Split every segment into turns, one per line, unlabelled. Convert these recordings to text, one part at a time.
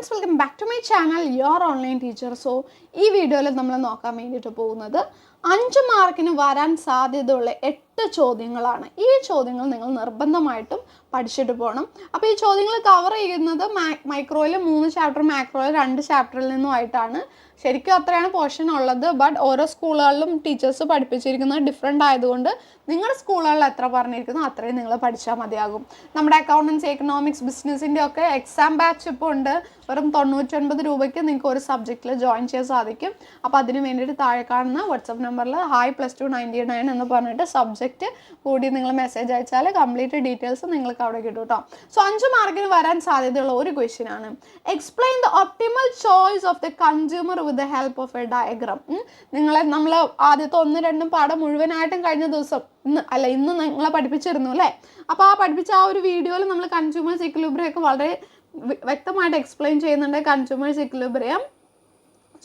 Friends welcome back to my channel your online teacher so ഈ വീഡിയോയിൽ നമ്മൾ നോക്കാൻ വേണ്ടിയിട്ട് പോകുന്നത് അഞ്ച് മാർക്കിന് വരാൻ സാധ്യതയുള്ള എട്ട് ചോദ്യങ്ങളാണ്. ഈ ചോദ്യങ്ങൾ നിങ്ങൾ നിർബന്ധമായിട്ടും പഠിച്ചിട്ട് പോകണം അപ്പോൾ ഈ ചോദ്യങ്ങൾ കവർ ചെയ്യുന്നത് മൈക്രോയിൽ മൂന്ന് ചാപ്റ്റർ മാക്രോയിൽ രണ്ട് ചാപ്റ്ററിൽ നിന്നുമായിട്ടാണ്. ശരിക്കും അത്രയാണ് പോർഷൻ ഉള്ളത്. ബട്ട് ഓരോ സ്കൂളുകളിലും ടീച്ചേഴ്സ് പഠിപ്പിച്ചിരിക്കുന്നത് ഡിഫറെന്റ് ആയതുകൊണ്ട് നിങ്ങളുടെ സ്കൂളുകളിൽ എത്ര പറഞ്ഞിരിക്കുന്നു അത്രയും നിങ്ങൾ പഠിച്ചാൽ മതിയാകും. നമ്മുടെ അക്കൗണ്ടൻസ് എക്കണോമിക്സ് ബിസിനസ്സിന്റെ ഒക്കെ എക്സാം ബാച്ച് ഇപ്പോൾ ഉണ്ട്. വെറും തൊണ്ണൂറ്റൊൻപത് രൂപയ്ക്ക് നിങ്ങൾക്ക് ഒരു സബ്ജക്റ്റിൽ ജോയിൻ ചെയ്യാൻ സാധിക്കും. അപ്പോൾ അതിന് വേണ്ടിയിട്ട് താഴെ കാണുന്ന വാട്സപ്പ് നമ്പറിൽ hi plus two ninety nine എന്ന് പറഞ്ഞിട്ട് സബ്ജക്റ്റ് കൂടി നിങ്ങൾ മെസ്സേജ് അയച്ചാൽ കംപ്ലീറ്റ് ഡീറ്റെയിൽസ് നിങ്ങൾക്ക് അവിടെ കിട്ടും കേട്ടോ സോ അഞ്ച് മാർക്കിന് വരാൻ സാധ്യതയുള്ള ഒരു ക്വസ്റ്റ്യൻ ആണ്. Explain the optimal choice of the consumer with the help of a diagram നിങ്ങളെ നമ്മൾ ആദ്യത്തെ ഒന്ന് രണ്ടും പാഠം മുഴുവനായിട്ടും കഴിഞ്ഞ ദിവസം ഇന്ന് അല്ല ഇന്ന് നിങ്ങളെ പഠിപ്പിച്ചിരുന്നു അല്ലേ? അപ്പോൾ ആ പഠിപ്പിച്ച ആ ഒരു വീഡിയോയിൽ നമ്മൾ കൺസ്യൂമേഴ്സ് ഇക്വിലിബ്രിയം വളരെ വ്യക്തമായിട്ട് എക്സ്പ്ലെയിൻ ചെയ്യുന്നുണ്ട്. Consumers equilibrium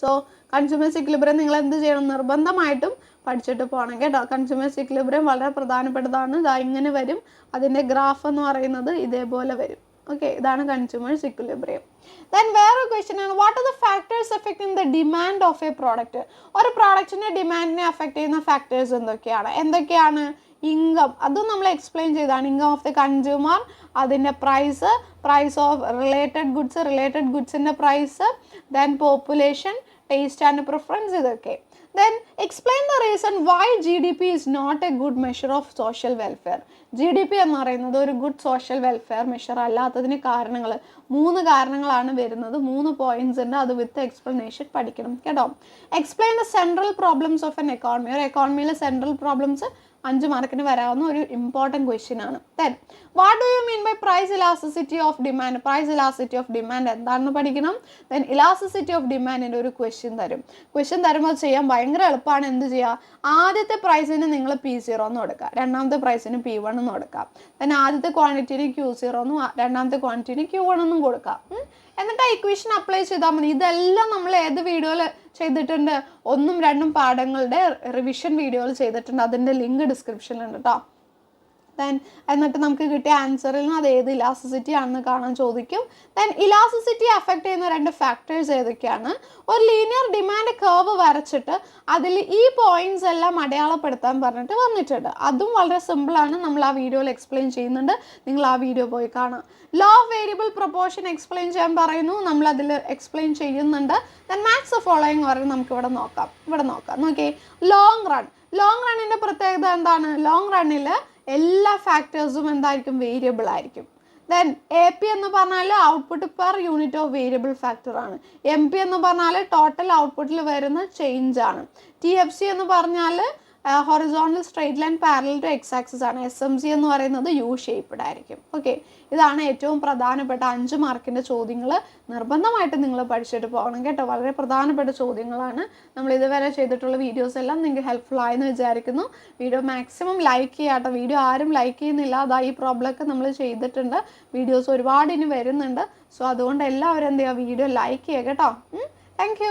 so consumers equilibrium നിങ്ങൾ എന്ത് ചെയ്യണം? നിർബന്ധമായിട്ടും പഠിച്ചിട്ട് പോകണം കേട്ടോ. കൺസ്യൂമേഴ്സ് ഇക്ലിബ്രം വളരെ പ്രധാനപ്പെട്ടതാണ്. ഇതാ ഇങ്ങനെ വരും. അതിന്റെ ഗ്രാഫ് എന്ന് പറയുന്നത് ഇതേപോലെ വരും. ഓക്കെ ഇതാണ് കൺസ്യൂമേഴ്സ് ഇക്വിലിബ്രിയം ദെൻ വേറെ ക്വസ്റ്റ്യൻ ആണ്. What are the factors effect in the demand of a product ഒരു പ്രോഡക്റ്റിന്റെ ഡിമാൻഡിനെ അഫക്റ്റ് ചെയ്യുന്ന ഫാക്ടേഴ്സ് എന്തൊക്കെയാണ്? എന്തൊക്കെയാണ്? ഇൻകം അതും നമ്മൾ എക്സ്പ്ലെയിൻ ചെയ്താണ് ഇൻകം ഓഫ് ദി കൺസ്യൂമർ അതിന്റെ price price of related goods related ഗുഡ്സിന്റെ price then population taste and preference ഇതൊക്കെ then explain the reason why G D P is not a good measure of social welfare G D P എന്ന് പറയുന്നത് ഒരു good social welfare measure അല്ലാത്തതിന് കാരണങ്ങൾ മൂന്ന് കാരണങ്ങളാണ് വരുന്നത്. മൂന്ന് പോയിന്റ്സ് ഉണ്ട്. അത് വിത്ത് എക്സ്പ്ലനേഷൻ പഠിക്കണം കേട്ടോ. Explain the central problems of an economy ഒരു എക്കോണമിയിലെ സെൻട്രൽ പ്രോബ്ലംസ് അഞ്ച് മാർക്കിന് വരാവുന്ന ഒരു ഇമ്പോർട്ടന്റ് ക്വസ്റ്റ്യൻ ആണ്. Then what do you mean by price elasticity of demand price elasticity of demand എന്താണെന്ന് പഠിക്കണം. ദെൻ ഇലാസിസിറ്റി ഓഫ് ഡിമാൻഡിന്റെ ഒരു ക്വസ്റ്റ്യൻ തരും. ക്വസ്റ്റ്യൻ തരുമ്പോൾ ചെയ്യാൻ ഭയങ്കര എളുപ്പമാണ്. എന്ത് ചെയ്യുക ആദ്യത്തെ പ്രൈസിന് നിങ്ങൾ പി സീറോ എന്ന് കൊടുക്കുക. രണ്ടാമത്തെ പ്രൈസിന് പി വൺ എന്ന് കൊടുക്കാം ദെൻ ആദ്യത്തെ ക്വാണ്ടിറ്റിന് ക്യൂ സീറോ എന്നും രണ്ടാമത്തെ ക്വാണ്ടിറ്റിന് ക്യൂ വൺ എന്നും കൊടുക്കാം ഉം. എന്നിട്ട് ആ ഇക്വേഷൻ അപ്ലൈ ചെയ്താൽ മതി. ഇതെല്ലാം നമ്മൾ ഏത് വീഡിയോയിൽ ചെയ്തിട്ടുണ്ട്? ഒന്നും രണ്ടും പാഠങ്ങളുടെ റിവിഷൻ വീഡിയോയിൽ ചെയ്തിട്ടുണ്ട്. അതിന്റെ ലിങ്ക് ഡിസ്ക്രിപ്ഷനിലുണ്ട് കേട്ടോ ദെൻ എന്നിട്ട് നമുക്ക് കിട്ടിയ ആൻസറിൽ നിന്ന് അത് ഏത് ഇലാസിസിറ്റി ആണെന്ന് കാണാൻ ചോദിക്കും. ദെൻ ഇലാസിസിറ്റി അഫക്റ്റ് ചെയ്യുന്ന രണ്ട് ഫാക്ടേഴ്സ് ഏതൊക്കെയാണ്? ഒരു ലീനിയർ ഡിമാൻഡ് കർവ് വരച്ചിട്ട് അതിൽ ഈ പോയിന്റ്സ് എല്ലാം അടയാളപ്പെടുത്താൻ പറഞ്ഞിട്ട് വന്നിട്ടുണ്ട്. അതും വളരെ സിമ്പിളാണ് നമ്മൾ ആ വീഡിയോയിൽ എക്സ്പ്ലെയിൻ ചെയ്യുന്നുണ്ട്. നിങ്ങൾ ആ വീഡിയോ പോയി കാണാം. Law of variable proportion explain ചെയ്യാൻ പറയുന്നു. നമ്മൾ അതിൽ എക്സ്പ്ലെയിൻ ചെയ്യുന്നുണ്ട്. ദെൻ മാത്സ് ഫോളോയിങ് പറയുന്നത് നമുക്ക് ഇവിടെ നോക്കാം. ഇവിടെ നോക്കാം. നോക്കിയേ ലോങ് റൺ ലോങ് റണ്ണിന്റെ പ്രത്യേകത എന്താണ്? ലോങ് റണ്ണിൽ എല്ലാ ഫാക്ടേഴ്സും എന്തായിരിക്കും? വേരിയബിൾ ആയിരിക്കും. ദെൻ എ പി എന്ന് പറഞ്ഞാൽ output per unit of variable factor ആണ്. എം പി എന്ന് പറഞ്ഞാൽ ടോട്ടൽ ഔട്ട്പുട്ടിൽ വരുന്ന ചേഞ്ച് ആണ്. ടി എഫ് സി എന്ന് പറഞ്ഞാൽ horizontal straight line parallel to X axis ആണ്. എസ് എം സി എന്ന് പറയുന്നത് യു ഷേപ്പ്ഡ് ആയിരിക്കും. ഓക്കെ ഇതാണ് ഏറ്റവും പ്രധാനപ്പെട്ട അഞ്ച് മാർക്കിന്റെ ചോദ്യങ്ങൾ. നിർബന്ധമായിട്ട് നിങ്ങൾ പഠിച്ചിട്ട് പോകണം കേട്ടോ. വളരെ പ്രധാനപ്പെട്ട ചോദ്യങ്ങളാണ്. നമ്മൾ ഇതുവരെ ചെയ്തിട്ടുള്ള വീഡിയോസ് എല്ലാം നിങ്ങൾക്ക് ഹെൽപ്ഫുൾ ആയെന്ന് വിചാരിക്കുന്നു. വീഡിയോ മാക്സിമം ലൈക്ക് ചെയ്യാട്ടോ വീഡിയോ ആരും ലൈക്ക് ചെയ്യുന്നില്ല. അതാ ഈ പ്രോബ്ലമൊക്കെ നമ്മൾ ചെയ്തിട്ടുണ്ട്. വീഡിയോസ് ഒരുപാട് ഇനി വരുന്നുണ്ട്. സോ അതുകൊണ്ട് എല്ലാവരും എന്ത് ചെയ്യുക? വീഡിയോ ലൈക്ക് ചെയ്യുക കേട്ടോ. താങ്ക്